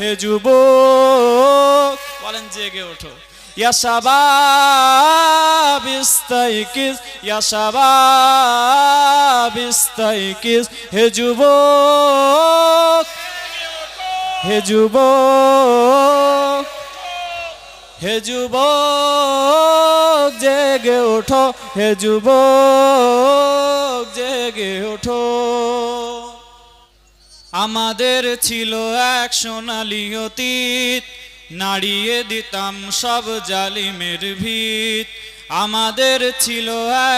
হে যুবক, বলেন জেগে ওঠো। ইয়া শাবাব ইস্তাইকিস ইয়া শাবাব ইস্তাইকিস হে যুবক হে যুবক হে যুবক, জেগে ওঠো, হে যুবক, জেগে ওঠো। আমাদের ছিল এক সোনালি অতীত, নাড়িয়ে দিতাম সব জালিমের ভিত। আমাদের ছিল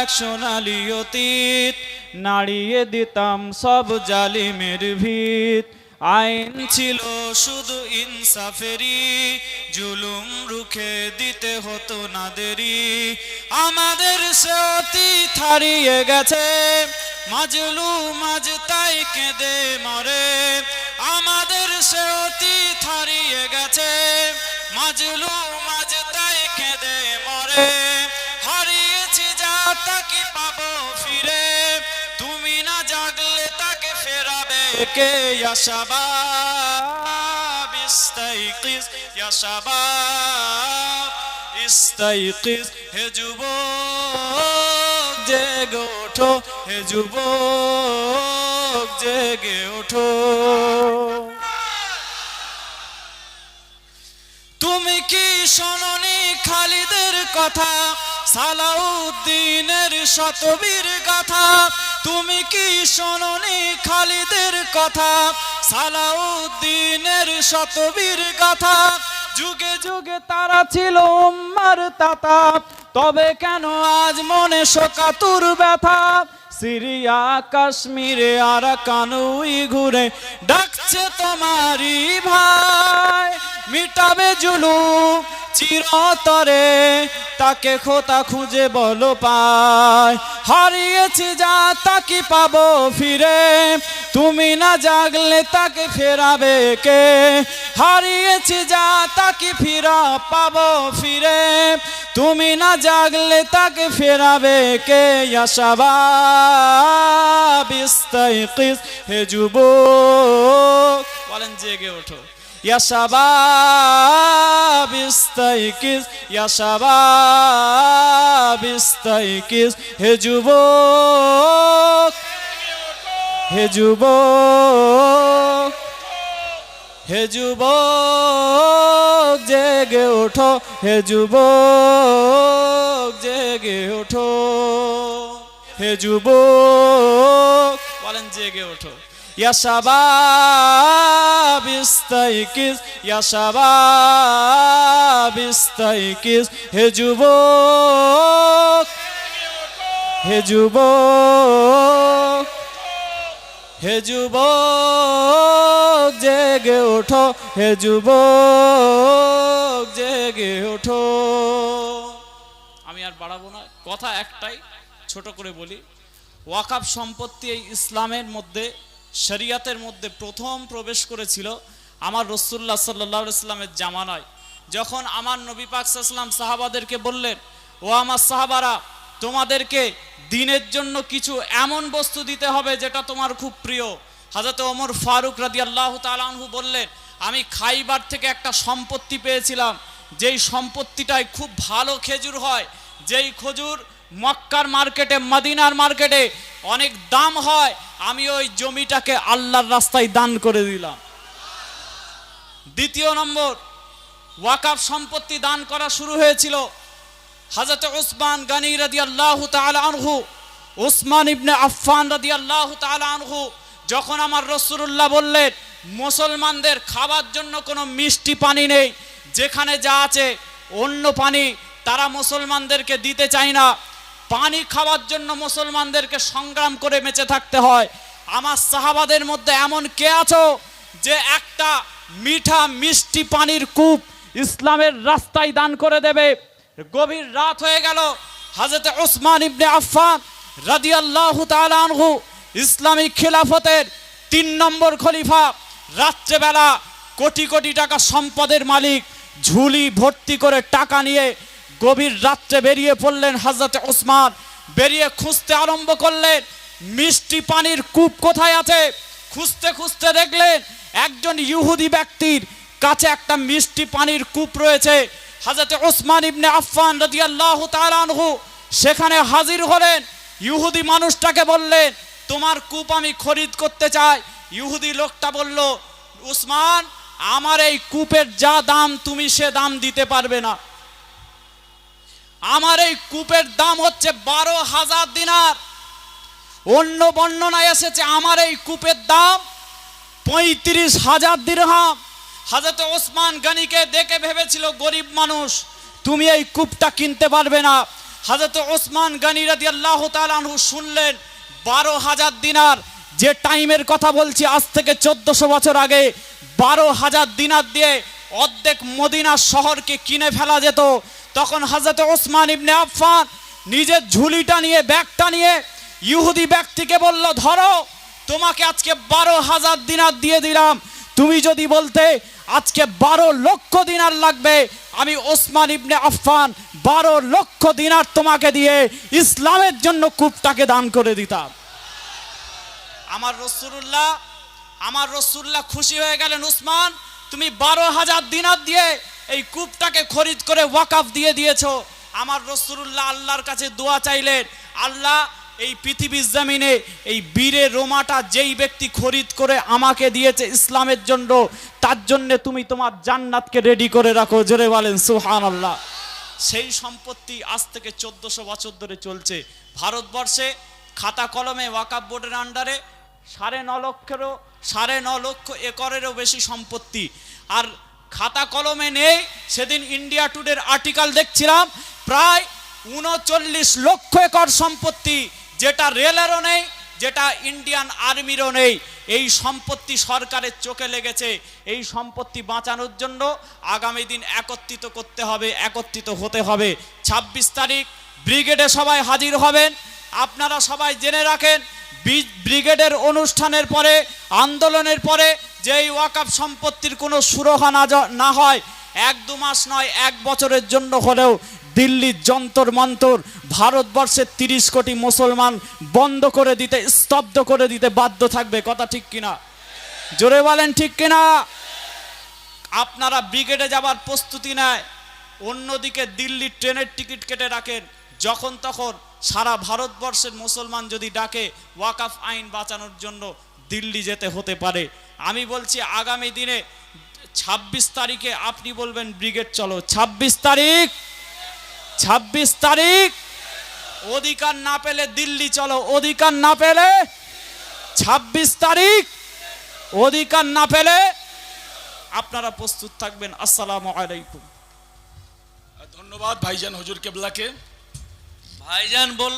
এক সোনালি অতীত, নাড়িয়ে দিতাম সব জালিমের ভিত। আইন ছিল শুধু ইনসাফেরি জুলুম রুখে দিতে হতো না দেরি আমাদের সে অতীত হারিয়ে গেছে মাজলু মাঝ তাই কেঁদে মরে। আমাদের সে অতীত হারিয়ে গেছে মাজলু মাঝ তাই কেঁদে মরে। হারিয়েছি যা তাকে পাবো ফিরে তুমি না জাগলে তাকে ফেরাবে কে ইয়াশাবাব ইস্তাইকিস ইয়াশাবাব ইস্তাইকিস হে যুবক জেগে ওঠো, হে যুবক জেগে ওঠো। তুমি কি শোনি খালিদের কথা? সালাউদ্দিনের শতবীর গাথা তুমি কি শোনি খালিদের কথা? সালাউদ্দিনের শতবীর গাথা। যুগে যুগে তারা ছিল উম্মার তাতা। তবে কেন আজ মনে শোকাতুর ব্যথা? সিরিয়া, কাশ্মীরে আর কানুই ঘুরে ডাকছে তোমারই ভাই। মিটাবে জুলু চিরতরে। তাকে খোতা খুঁজে বলো পায়। হারিয়েছি যা তাকে পাবো ফিরে? তুমি না জাগলে তাকে ফেরাবে কে? হারিয়েছি যা তাকে ফিরা পাবো ফিরে? তুমি না জাগলে তাকে ফেরাবে কে? ইয়াশাবাব ইস্তাইকিস, হে যুবক। বলেন, জেগে ওঠো। ইয়া শাবাব ইস্তাইকিস ইয়া শাবাব ইস্তাইকিস হে যুবক হে যুবক হে যুবক, জেগে ওঠো। হে যুবক, জেগে ওঠো। হে যুবক, বলেন জেগে ওঠো। ইয়া শাবাব ইস্তাইকিস ইয়া শাবাব ইস্তাইকিস হে যুবক হে যুবক হে যুবক, জেগে ওঠো, হে যুবক, জেগে ওঠো। আমি আর বাড়াবো না, কথা একটাই, ছোট করে বলি ওয়াকাফ সম্পত্তি এই ইসলামের মধ্যে, শরিয়াতের মধ্যে প্রথম প্রবেশ করেছিল আমার রসুল্লাহ সাল্লাহ ইসলামের জামানায়। যখন আমার নবী পাক সাল্লাম সাহাবাদেরকে বললেন, ও আমার সাহাবারা, তোমাদেরকে দিনের জন্য কিছু এমন বস্তু দিতে হবে যেটা তোমার খুব প্রিয়। হাজরত ওমর ফারুক রাদি আল্লাহ তালাহু বললেন, আমি খাইবার থেকে একটা সম্পত্তি পেয়েছিলাম, যেই সম্পত্তিটায় খুব ভালো খেজুর হয়, যেই খজুর মক্কার মার্কেটে, মদিনার মার্কেটে অনেক দাম হয়, আমি ওই জমিটাকে আল্লাহর রাস্তায় দান করে দিলাম। দ্বিতীয় নম্বর ওয়াকাফ সম্পত্তি দান করা শুরু হয়েছিল। হাজরত উসমান গানি রাদি আল্লাহ আনহু, উসমান ইবনে আফফান রাদি আল্লাহ আনহু যখন আমার রসুল্লাহ বললেন, মুসলমানদের খাবার জন্য কোনো মিষ্টি পানি নেই, যেখানে যা আছে, অন্য পানি তারা মুসলমানদেরকে দিতে চায় না। পানি খাওয়ার জন্য মুসলমানদেরকে সংগ্রাম করে বেঁচে থাকতে হয়। আমার সাহাবাদের মধ্যে এমন কে আছো যে একটা মিঠা মিষ্টি পানির কূপ ইসলামের রাস্তায় দান করে দেবে। গভীর রাত হয়ে গেল। হাজরত ওসমান ইবনে আফফান রাদিয়াল্লাহু তাআলা আনহু ইসলামী খিলাফতের তিন নম্বর খলিফা, রাত্রেবেলা কোটি কোটি টাকা সম্পদের মালিক ঝুলি ভর্তি করে টাকা নিয়ে গভীর রাত্রে বেরিয়ে পড়লেন হাজরত ওসমান বেরিয়ে খুঁজতে আরম্ভ করলেন, মিষ্টি পানির কূপ কোথায় আছে? খুঁজতে খুঁজতে দেখলেন একজন ইহুদি ব্যক্তির কাছে একটা মিষ্টি পানির কূপ রয়েছে। হাজরতে ওসমান ইবনে আফফান রাদিয়াল্লাহু তাআলা আনহু সেখানে হাজির হলেন। ইহুদি মানুষটাকে বললেন, তোমার কূপ আমি খরিদ করতে চাই। ইহুদি লোকটা বলল, উসমান, আমার এই কূপের যা দাম তুমি সে দাম দিতে পারবে না। আমার এই কূপের দাম হচ্ছে বারো হাজার দিনার। অন্য বর্ণনায় এসেছে, আমার এই কূপের দাম পঁয়ত্রিশ হাজার দিরহাম। হাজরত ওসমান গানিকে দেখে ভেবেছিল, গরিব মানুষ, তুমি এই কূপটা কিনতে পারবে না। হাজরত ওসমান গানি রাদি আল্লাহ তালু শুনলেন, বারো হাজার দিনার, যে টাইমের কথা বলছি, আজ থেকে চোদ্দশো বছর আগে, বারো হাজার দিনার দিয়ে অর্ধেক মদিনা শহরকে কিনে ফেলা যেত। তখন হাজরত ওসমান ইবনে আফফান নিজের ঝুলিটা নিয়ে, ব্যাগটা নিয়ে ইহুদি ব্যক্তিকে বলল, ধরো, তোমাকে আজকে বারো হাজার দিনার দিয়ে দিলাম। তুমি যদি বলতে, আজকে বারো লক্ষ দিনার লাগবে, আমি ওসমান ইবনে আফফান বারো লক্ষ দিনার তোমাকে দিয়ে ইসলামের জন্য কূপটাকে দান করে দিতাম। আমার রসুল্লাহ আমার রসুল্লাহ খুশি হয়ে গেলেন উসমান তুমি বারো হাজার দিনার দিয়ে এই কূপটাকে খরিদ করে ওয়াকাফ দিয়ে দিয়েছ। আমার রসুল্লাহ আল্লাহর কাছে দোয়া চাইলেন, আল্লাহ এই পৃথিবীর জমিনে এই বীরের রোমাটা যেই ব্যক্তি খরিদ করে আমাকে দিয়েছে ইসলামের জন্য, তার জন্যে তুমি তোমার জান্নাতকে রেডি করে রাখো। জোরে বলেন সুহান আল্লাহ সেই সম্পত্তি আজ থেকে চোদ্দশো বছর ধরে চলছে। ভারতবর্ষে খাতা কলমে ওয়াকাব বোর্ডের আন্ডারে সাড়ে ন লক্ষেরও, সাড়ে ন লক্ষ একরেরও বেশি সম্পত্তি। আর খাতা কলমে নেই, সেদিন ইন্ডিয়া টুডের আর্টিকেল দেখছিলাম, প্রায় উনচল্লিশ লক্ষ একর সম্পত্তি। যেটা রেলেরও নেই, যেটা ইন্ডিয়ান আর্মিরও নেই। এই সম্পত্তি সরকারের চোখে লেগেছে। এই সম্পত্তি বাঁচানোর জন্য আগামী দিন একত্রিত করতে হবে, একত্রিত হতে হবে। ২৬ তারিখ ব্রিগেডে সবাই হাজির হবেন। আপনারা সবাই জেনে রাখেন ব্রিগেডের অনুষ্ঠানের পরে, আন্দোলনের পরে যেই ওয়াকাপ সম্পত্তির কোনো সুরহা না না হয়, এক দু মাস নয়, এক বছরের জন্য হলেও দিল্লির যন্তর মন্তর ভারতবর্ষের তিরিশ কোটি মুসলমান বন্ধ করে দিতে, স্তব্ধ করে দিতে বাধ্য থাকবে। কথা ঠিক কিনা? জোরে বলেন ঠিক কিনা? আপনারা ব্রিগেডে যাবার প্রস্তুতি নেয়, অন্যদিকে দিল্লির ট্রেনের টিকিট কেটে রাখেন। যখন তখন সারা ভারতবর্ষের মুসলমান যদি ডাকে, ওয়াকাফ আইন বাঁচানোর জন্য দিল্লি যেতে হতে পারে। আমি বলছি, আগামী দিনে ২৬ তারিখে আপনি বলবেন, ব্রিগেড চলো। ২৬ তারিখ ২৬ তারিখ। অধিকার না পেলে দিল্লি চলো অধিকার না পেলে ২৬ তারিখ। অধিকার না পেলে আপনারা প্রস্তুত থাকবেন। আসসালাম আলাইকুম। ধন্যবাদ ভাইজান হজুর কেবলাকে। ভাইজান বল